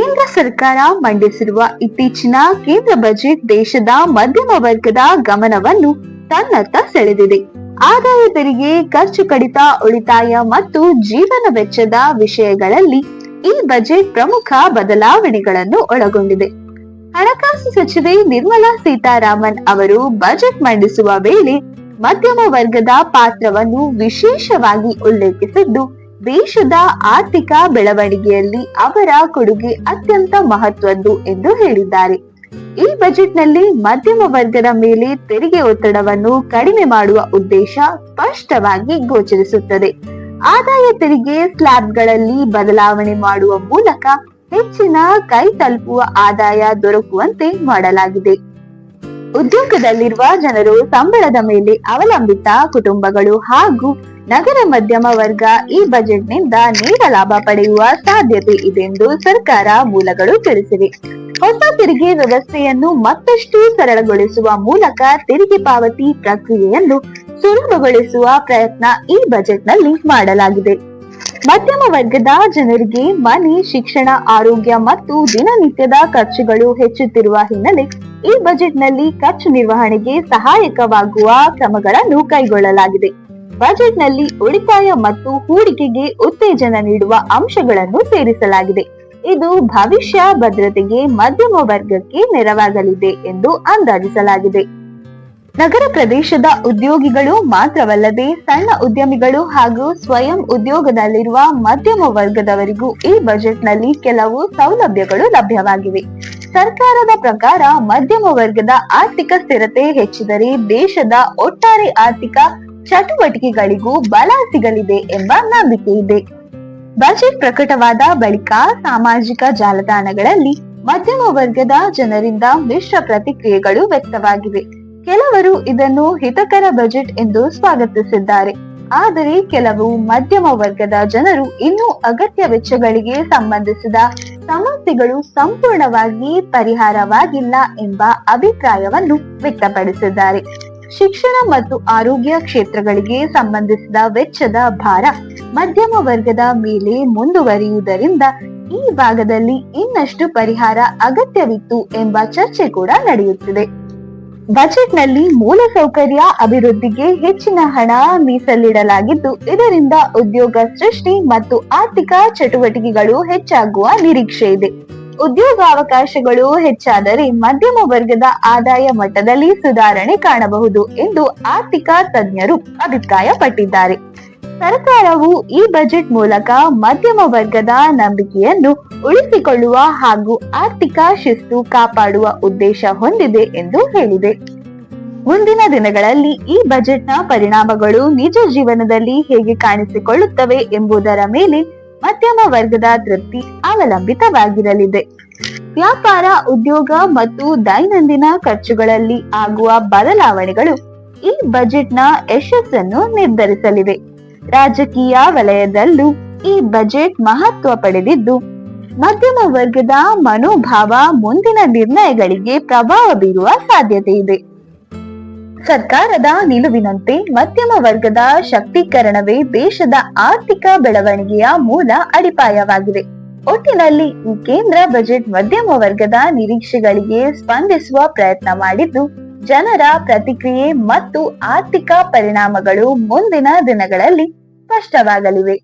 ಕೇಂದ್ರ ಸರ್ಕಾರ ಮಂಡಿಸಿರುವ ಇತ್ತೀಚಿನ ಕೇಂದ್ರ ಬಜೆಟ್ ದೇಶದ ಮಧ್ಯಮ ವರ್ಗದ ಗಮನವನ್ನು ತನ್ನತ್ತ ಸೆಳೆದಿದೆ. ಆದಾಯ ತೆರಿಗೆ, ಖರ್ಚು ಕಡಿತ, ಉಳಿತಾಯ ಮತ್ತು ಜೀವನ ವೆಚ್ಚದ ವಿಷಯಗಳಲ್ಲಿ ಈ ಬಜೆಟ್ ಪ್ರಮುಖ ಬದಲಾವಣೆಗಳನ್ನು ಒಳಗೊಂಡಿದೆ. ಹಣಕಾಸು ಸಚಿವೆ ನಿರ್ಮಲಾ ಸೀತಾರಾಮನ್ ಅವರು ಬಜೆಟ್ ಮಂಡಿಸುವ ವೇಳೆ ಮಧ್ಯಮ ವರ್ಗದ ಪಾತ್ರವನ್ನು ವಿಶೇಷವಾಗಿ ಉಲ್ಲೇಖಿಸಿದ್ದು ದೇಶದ ಆರ್ಥಿಕ ಬೆಳವಣಿಗೆಯಲ್ಲಿ ಅವರ ಕೊಡುಗೆ ಅತ್ಯಂತ ಮಹತ್ವದ್ದು ಎಂದು ಹೇಳಿದ್ದಾರೆ. ಈ ಬಜೆಟ್ನಲ್ಲಿ ಮಧ್ಯಮ ವರ್ಗದ ಮೇಲೆ ತೆರಿಗೆ ಒತ್ತಡವನ್ನು ಕಡಿಮೆ ಮಾಡುವ ಉದ್ದೇಶ ಸ್ಪಷ್ಟವಾಗಿ ಗೋಚರಿಸುತ್ತದೆ. ಆದಾಯ ತೆರಿಗೆ ಸ್ಲ್ಯಾಬ್ಗಳಲ್ಲಿ ಬದಲಾವಣೆ ಮಾಡುವ ಮೂಲಕ ಹೆಚ್ಚಿನ ಕೈ ಆದಾಯ ದೊರಕುವಂತೆ ಮಾಡಲಾಗಿದೆ. ಉದ್ಯೋಗದಲ್ಲಿರುವ ಜನರು ಸಂಬಳದ ಮೇಲೆ ಅವಲಂಬಿತ ಕುಟುಂಬಗಳು ಹಾಗೂ ನಗರ ಮಧ್ಯಮ ವರ್ಗ ಈ ಬಜೆಟ್ನಿಂದ ನೇರ ಲಾಭ ಪಡೆಯುವ ಸಾಧ್ಯತೆ ಇದೆ ಎಂದು ಸರ್ಕಾರ ಮೂಲಗಳು ತಿಳಿಸಿವೆ. ಹೊಸ ತೆರಿಗೆ ವ್ಯವಸ್ಥೆಯನ್ನು ಮತ್ತಷ್ಟು ಸರಳಗೊಳಿಸುವ ಮೂಲಕ ತೆರಿಗೆ ಪಾವತಿ ಪ್ರಕ್ರಿಯೆಯನ್ನು ಸುಲಭಗೊಳಿಸುವ ಪ್ರಯತ್ನ ಈ ಬಜೆಟ್ನಲ್ಲಿ ಮಾಡಲಾಗಿದೆ. ಮಧ್ಯಮ ವರ್ಗದ ಜನರಿಗೆ ಮನೆ, ಶಿಕ್ಷಣ, ಆರೋಗ್ಯ ಮತ್ತು ದಿನನಿತ್ಯದ ಖರ್ಚುಗಳು ಹೆಚ್ಚುತ್ತಿರುವ ಹಿನ್ನೆಲೆ ಈ ಬಜೆಟ್ನಲ್ಲಿ ಖರ್ಚು ನಿರ್ವಹಣೆಗೆ ಸಹಾಯಕವಾಗುವ ಕ್ರಮಗಳನ್ನು ಕೈಗೊಳ್ಳಲಾಗಿದೆ. ಬಜೆಟ್ನಲ್ಲಿ ಉಳಿತಾಯ ಮತ್ತು ಹೂಡಿಕೆಗೆ ಉತ್ತೇಜನ ನೀಡುವ ಅಂಶಗಳನ್ನು ಸೇರಿಸಲಾಗಿದೆ. ಇದು ಭವಿಷ್ಯ ಭದ್ರತೆಗೆ ಮಧ್ಯಮ ವರ್ಗಕ್ಕೆ ನೆರವಾಗಲಿದೆ ಎಂದು ಅಂದಾಜಿಸಲಾಗಿದೆ. ನಗರ ಪ್ರದೇಶದ ಉದ್ಯೋಗಿಗಳು ಮಾತ್ರವಲ್ಲದೆ ಸಣ್ಣ ಉದ್ಯಮಿಗಳು ಹಾಗೂ ಸ್ವಯಂ ಉದ್ಯೋಗದಲ್ಲಿರುವ ಮಧ್ಯಮ ವರ್ಗದವರಿಗೂ ಈ ಬಜೆಟ್ನಲ್ಲಿ ಕೆಲವು ಸೌಲಭ್ಯಗಳು ಲಭ್ಯವಾಗಿವೆ. ಸರ್ಕಾರದ ಪ್ರಕಾರ ಮಧ್ಯಮ ವರ್ಗದ ಆರ್ಥಿಕ ಸ್ಥಿರತೆ ಹೆಚ್ಚಿದರೆ ದೇಶದ ಒಟ್ಟಾರೆ ಆರ್ಥಿಕ ಚಟುವಟಿಕೆಗಳಿಗೂ ಬಲ ಸಿಗಲಿದೆ ಎಂಬ ನಂಬಿಕೆ ಇದೆ. ಬಜೆಟ್ ಪ್ರಕಟವಾದ ಬಳಿಕ ಸಾಮಾಜಿಕ ಜಾಲತಾಣಗಳಲ್ಲಿ ಮಧ್ಯಮ ವರ್ಗದ ಜನರಿಂದ ಮಿಶ್ರ ಪ್ರತಿಕ್ರಿಯೆಗಳು ವ್ಯಕ್ತವಾಗಿವೆ. ಕೆಲವರು ಇದನ್ನು ಹಿತಕರ ಬಜೆಟ್ ಎಂದು ಸ್ವಾಗತಿಸಿದ್ದಾರೆ. ಆದರೆ ಕೆಲವು ಮಧ್ಯಮ ವರ್ಗದ ಜನರು ಇನ್ನೂ ಅಗತ್ಯ ವೆಚ್ಚಗಳಿಗೆ ಸಂಬಂಧಿಸಿದ ಸಮಸ್ಯೆಗಳು ಸಂಪೂರ್ಣವಾಗಿ ಪರಿಹಾರವಾಗಿಲ್ಲ ಎಂಬ ಅಭಿಪ್ರಾಯವನ್ನು ವ್ಯಕ್ತಪಡಿಸಿದ್ದಾರೆ. ಶಿಕ್ಷಣ ಮತ್ತು ಆರೋಗ್ಯ ಕ್ಷೇತ್ರಗಳಿಗೆ ಸಂಬಂಧಿಸಿದ ವೆಚ್ಚದ ಭಾರ ಮಧ್ಯಮ ವರ್ಗದ ಮೇಲೆ ಮುಂದುವರಿಯುವುದರಿಂದ ಈ ಭಾಗದಲ್ಲಿ ಇನ್ನಷ್ಟು ಪರಿಹಾರ ಅಗತ್ಯವಿತ್ತು ಎಂಬ ಚರ್ಚೆ ಕೂಡ ನಡೆಯುತ್ತಿದೆ. ಬಜೆಟ್ನಲ್ಲಿ ಮೂಲಸೌಕರ್ಯ ಅಭಿವೃದ್ಧಿಗೆ ಹೆಚ್ಚಿನ ಹಣ ಮೀಸಲಿಡಲಾಗಿದ್ದು, ಇದರಿಂದ ಉದ್ಯೋಗ ಸೃಷ್ಟಿ ಮತ್ತು ಆರ್ಥಿಕ ಚಟುವಟಿಕೆಗಳು ಹೆಚ್ಚಾಗುವ ನಿರೀಕ್ಷೆ ಇದೆ. ಉದ್ಯೋಗಾವಕಾಶಗಳು ಹೆಚ್ಚಾದರೆ ಮಧ್ಯಮ ವರ್ಗದ ಆದಾಯ ಮಟ್ಟದಲ್ಲಿ ಸುಧಾರಣೆ ಕಾಣಬಹುದು ಎಂದು ಆರ್ಥಿಕ ತಜ್ಞರು ಅಭಿಪ್ರಾಯಪಟ್ಟಿದ್ದಾರೆ. ಸರ್ಕಾರವು ಈ ಬಜೆಟ್ ಮೂಲಕ ಮಧ್ಯಮ ವರ್ಗದ ನಂಬಿಕೆಯನ್ನು ಉಳಿಸಿಕೊಳ್ಳುವ ಹಾಗೂ ಆರ್ಥಿಕ ಶಿಸ್ತು ಕಾಪಾಡುವ ಉದ್ದೇಶ ಹೊಂದಿದೆ ಎಂದು ಹೇಳಿದೆ. ಮುಂದಿನ ದಿನಗಳಲ್ಲಿ ಈ ಬಜೆಟ್ನ ಪರಿಣಾಮಗಳು ನಿಜ ಜೀವನದಲ್ಲಿ ಹೇಗೆ ಕಾಣಿಸಿಕೊಳ್ಳುತ್ತವೆ ಎಂಬುದರ ಮೇಲೆ ಮಧ್ಯಮ ವರ್ಗದ ತೃಪ್ತಿ ಅವಲಂಬಿತವಾಗಿರಲಿದೆ. ವ್ಯಾಪಾರ, ಉದ್ಯೋಗ ಮತ್ತು ದೈನಂದಿನ ಖರ್ಚುಗಳಲ್ಲಿ ಆಗುವ ಬದಲಾವಣೆಗಳು ಈ ಬಜೆಟ್ನ ಯಶಸ್ಸನ್ನು ನಿರ್ಧರಿಸಲಿವೆ. ರಾಜಕೀಯ ವಲಯದಲ್ಲೂ ಈ ಬಜೆಟ್ ಮಹತ್ವ ಪಡೆದಿದ್ದು, ಮಧ್ಯಮ ವರ್ಗದ ಮನೋಭಾವ ಮುಂದಿನ ನಿರ್ಣಯಗಳಿಗೆ ಪ್ರಭಾವ ಬೀರುವ ಸಾಧ್ಯತೆ ಇದೆ. ಸರ್ಕಾರದ ನಿಲುವಿನಂತೆ ಮಧ್ಯಮ ವರ್ಗದ ಶಕ್ತೀಕರಣವೇ ದೇಶದ ಆರ್ಥಿಕ ಬೆಳವಣಿಗೆಯ ಮೂಲ ಅಡಿಪಾಯವಾಗಿದೆ. ಒಟ್ಟಿನಲ್ಲಿ ಈ ಕೇಂದ್ರ ಬಜೆಟ್ ಮಧ್ಯಮ ವರ್ಗದ ನಿರೀಕ್ಷೆಗಳಿಗೆ ಸ್ಪಂದಿಸುವ ಪ್ರಯತ್ನ ಮಾಡಿದ್ದು, ಜನರ ಪ್ರತಿಕ್ರಿಯೆ ಮತ್ತು ಆರ್ಥಿಕ ಪರಿಣಾಮಗಳು ಮುಂದಿನ ದಿನಗಳಲ್ಲಿ ಸ್ಪಷ್ಟವಾಗಲಿವೆ